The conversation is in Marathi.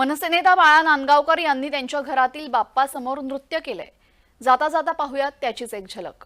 मनसे नेता बाळा नांदगावकर यांनी त्यांच्या घरातील बाप्पासमोर नृत्य केलंय. जाता जाता पाहूयात त्याचीच एक झलक.